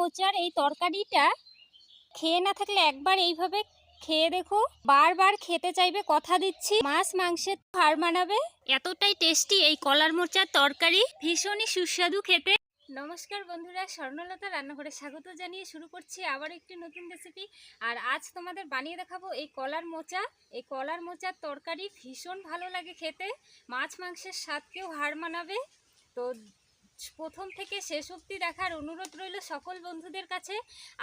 মোচার এই তরকারিটা খেয়ে না থাকলে একবার এইভাবে খেয়ে দেখো। বারবার খেতে চাইবে, কথা দিচ্ছি। মাছ মাংসের হার মানাবে। এতটাই টেস্টি এই কলার মোচার তরকারি। ভীষণই সুস্বাদু খেতে। নমস্কার বন্ধুরা, স্বর্ণলতা রান্নাঘরে স্বাগত জানিয়ে শুরু করছি আবার একটি নতুন রেসিপি আর আজ তোমাদের বানিয়ে দেখাবো এই কলার মোচা। এই কলার মোচার তরকারি ভীষণ ভালো লাগে খেতে। মাছ মাংসের স্বাদকেও হার মানাবে। তো প্রথম থেকে শেষ অবধি দেখার অনুরোধ রইল সকল বন্ধুদের কাছে।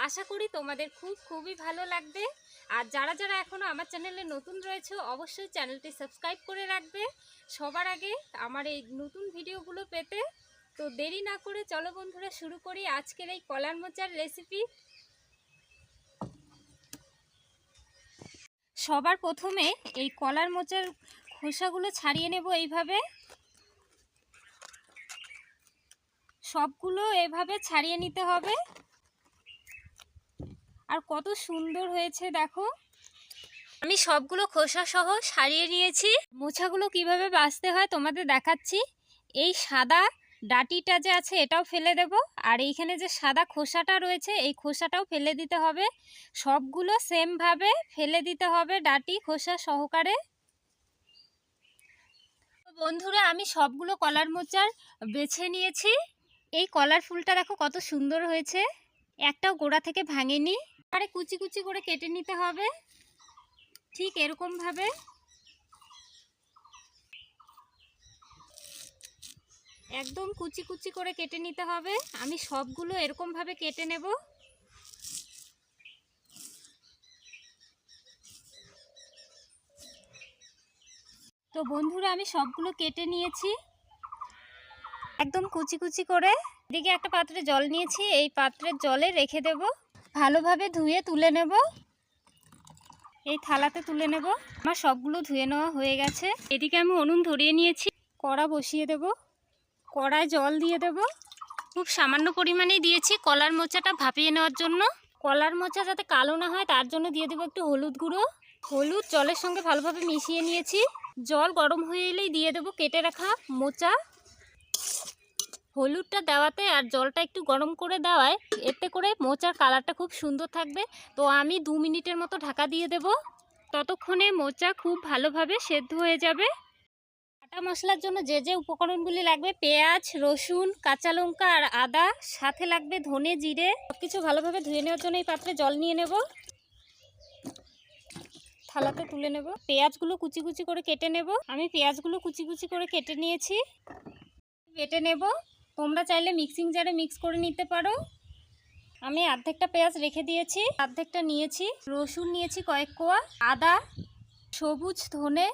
আশা করি তোমাদের খুব খুবই ভালো লাগবে। আর যারা যারা এখনও আমার চ্যানেলে নতুন রয়েছে, অবশ্যই চ্যানেলটি সাবস্ক্রাইব করে রাখবে। সবার আগে আমার এই নতুন ভিডিওগুলো পেতে। তো দেরি না করে চলো বন্ধুরা, শুরু করি আজকের এই কলার মোচার রেসিপি সবার প্রথমে এই কলার মোচার খোসাগুলো ছাড়িয়ে নেব এইভাবে। সবগুলো এভাবে ছাড়িয়ে নিতে হবে। আর কত সুন্দর হয়েছে, দেখো। আমি সবগুলো খোসা সহ সারিয়ে নিয়েছি। মোছাগুলো কীভাবে বাছতে হয় তোমাদের দেখাচ্ছি। এই সাদা ডাটিটা যে আছে, এটাও ফেলে দেব। আর এইখানে যে সাদা খোসাটা রয়েছে, এই খোসাটাও ফেলে দিতে হবে। সবগুলো সেমভাবে ফেলে দিতে হবে ডাটি খোসা সহকারে। বন্ধুরা, আমি সবগুলো কলার মোচার বেছে নিয়েছি। এই কলার ফুলটা দেখো কত সুন্দর হয়েছে। একটাও গোড়া থেকে ভাঙেনি। আরে কুচি কুচি করে কেটে নিতে হবে। ঠিক এরকমভাবে একদম কুচি কুচি করে কেটে নিতে হবে। আমি সবগুলো এরকমভাবে কেটে নেব। তো বন্ধুরা, আমি সবগুলো কেটে নিয়েছি। একদম কুচি কুচি করে এদিকে একটা পাত্রে জল নিয়েছি। এই পাত্রের জলে রেখে দেব। ভালোভাবে ধুয়ে তুলে নেব। এই থালাতে তুলে নেব। আমার সবগুলো ধুয়ে নেওয়া হয়ে গেছে। এদিকে আমি উনুন ধরিয়ে নিয়েছি। কড়া বসিয়ে দেব। কড়ায় জল দিয়ে দেব। খুব সামান্য পরিমাণেই দিয়েছি কলার মোচাটা ভাপিয়ে নেওয়ার জন্য। কলার মোচা যাতে কালো না হয়, তার জন্য দিয়ে দেবো একটু হলুদ গুঁড়ো। হলুদ জলের সঙ্গে ভালোভাবে মিশিয়ে নিয়েছি। জল গরম হয়ে এলেই দিয়ে দেবো কেটে রাখা মোচা। হলুদটা দেওয়াতে আর জলটা একটু গরম করে দেওয়ায়, এতে করে মোচার কালারটা খুব সুন্দর থাকবে। তো আমি দু মিনিটের মতো ঢাকা দিয়ে দেব। ততক্ষণে মোচা খুব ভালোভাবে সেদ্ধ হয়ে যাবে। আটা মশলার জন্য যে যে উপকরণগুলি লাগবে, পেঁয়াজ, রসুন, কাঁচা লঙ্কা আর আদা, সাথে লাগবে ধনে জিরে সব কিছু ভালোভাবে ধুয়ে নেওয়ার জন্য এই পাত্রে জল নিয়ে নেব। থালাতে তুলে নেব। পেঁয়াজগুলো কুচি কুচি করে কেটে নেব। আমি পেঁয়াজগুলো কুচি কুচি করে কেটে নিয়েছি। কেটে নেব। তোমরা চাইলে মিক্সিং জারে মিক্স করে নিতে পারো। আমি অর্ধেকটা পেঁয়াজ রেখে দিয়েছি, অর্ধেকটা নিয়েছি। রসুন নিয়েছি কয়েক কোয়া, আদা, সবুজ ধনে।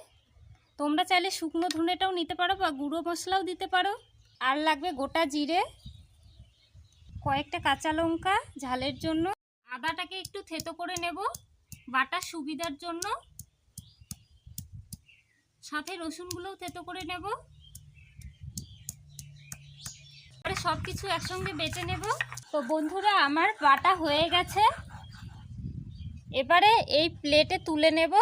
তোমরা চাইলে শুকনো ধনেটাও নিতে পারো বা গুঁড়ো মশলাও দিতে পারো। আর লাগবে গোটা জিরে, কয়েকটা কাঁচা লঙ্কা ঝালের জন্য। আদাটাকে একটু থেতো করে নেব বাটার সুবিধার জন্য। সাথে রসুনগুলোও থেতো করে নেব। পরে সব কিছু একসঙ্গে বেটে নেব। তো বন্ধুরা, আমার বাটা হয়ে গেছে। এবারে এই প্লেটে তুলে নেব।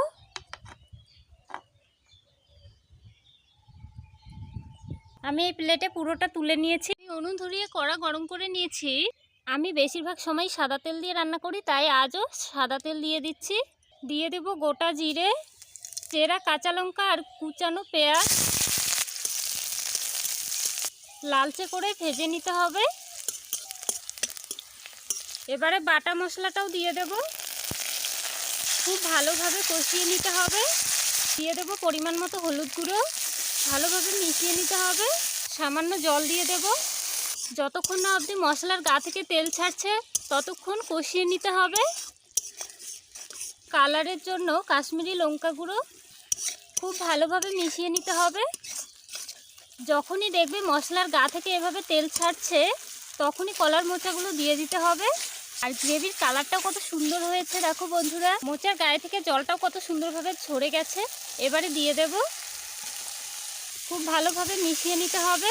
আমি এই প্লেটে পুরোটা তুলে নিয়েছি। উনুন ধরিয়ে কড়া গরম করে নিয়েছি। আমি বেশিরভাগ সময় সাদা তেল দিয়ে রান্না করি, তাই আজও সাদা তেল দিয়ে দিচ্ছি। দিয়ে দেব গোটা জিরে, চেরা, কাঁচা লঙ্কা আর কুচানো পেঁয়াজ। লালচে করে ভেজে নিতে হবে। এবারে বাটা মশলাটাও দিয়ে দেব। খুব ভালোভাবে কষিয়ে নিতে হবে। দিয়ে দেব পরিমাণ মতো হলুদ গুঁড়ো। ভালোভাবে মিশিয়ে নিতে হবে। সামান্য জল দিয়ে দেব। যতক্ষণ না অবধি মশলার গা থেকে তেল ছাড়ছে, ততক্ষণ কষিয়ে নিতে হবে। কালারের জন্য কাশ্মীরি লঙ্কা গুঁড়ো খুব ভালোভাবে মিশিয়ে নিতে হবে। যখনই দেখবে মশলার গা থেকে এভাবে তেল ছাড়ছে, তখনই কলার মোচাগুলো দিয়ে দিতে হবে। আর গ্রেভির কালারটাও কত সুন্দর হয়েছে, দেখো বন্ধুরা। মোচার গায়ে থেকে জলটাও কত সুন্দরভাবে ঝরে গেছে। এবারে দিয়ে দেব। খুব ভালোভাবে মিশিয়ে নিতে হবে।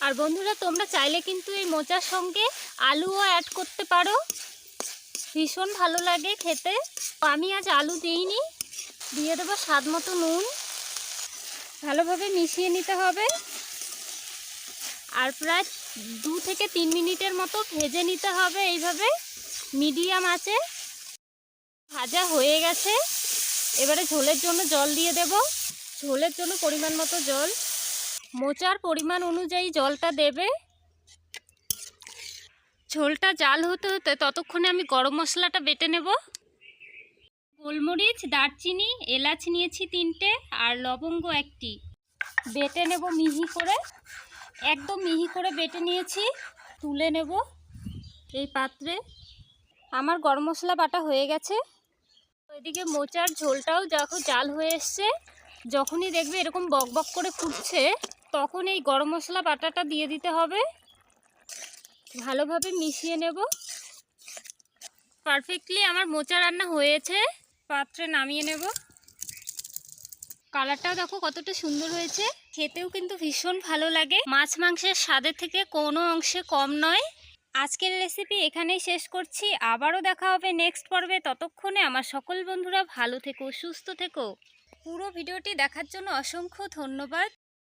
আর বন্ধুরা, তোমরা চাইলে কিন্তু এই মোচার সঙ্গে আলুও অ্যাড করতে পারো। ভীষণ ভালো লাগে খেতে। আমি আজ আলু দিইনি। দিয়ে দেবো স্বাদ মতো নুন। ভালোভাবে মিশিয়ে নিতে হবে। আর প্রায় দু থেকে তিন মিনিটের মতো ভেজে নিতে হবে এইভাবে। মিডিয়াম আছে। ভাজা হয়ে গেছে। এবারে ঝোলের জন্য জল দিয়ে দেব। ঝোলের জন্য পরিমাণ মতো জল। মোচার পরিমাণ অনুযায়ী জলটা দেবে। ঝোলটা জাল হতে হতে ততক্ষণে আমি গরম মশলাটা বেটে নেব। গোলমরিচ, দারচিনি, এলাচ নিয়েছি তিনটে আর লবঙ্গ একটি। বেটে নেব মিহি করে। একদম মিহি করে বেটে নিয়েছি। তুলে নেব এই পাত্রে। আমার গরম মশলা বাটা হয়ে গেছে। ওইদিকে মোচার ঝোলটাও দেখো জাল হয়ে এসছে। যখনই দেখবে এরকম বক বক করে ফুটছে, তখন এই গরম মশলা বাটাটা দিয়ে দিতে হবে। ভালোভাবে মিশিয়ে নেব। পারফেক্টলি আমার মোচা রান্না হয়েছে। পাত্রে নামিয়ে নেব। কালারটাও দেখো কতটা সুন্দর হয়েছে। খেতেও কিন্তু ভীষণ ভালো লাগে। মাছ মাংসের স্বাদের থেকে কোনো অংশে কম নয়। আজকের রেসিপি এখানেই শেষ করছি। আবারও দেখা হবে নেক্সট পর্বে। ততক্ষণে আমার সকল বন্ধুরা ভালো থেকো, সুস্থ থেকো। পুরো ভিডিওটি দেখার জন্য অসংখ্য ধন্যবাদ।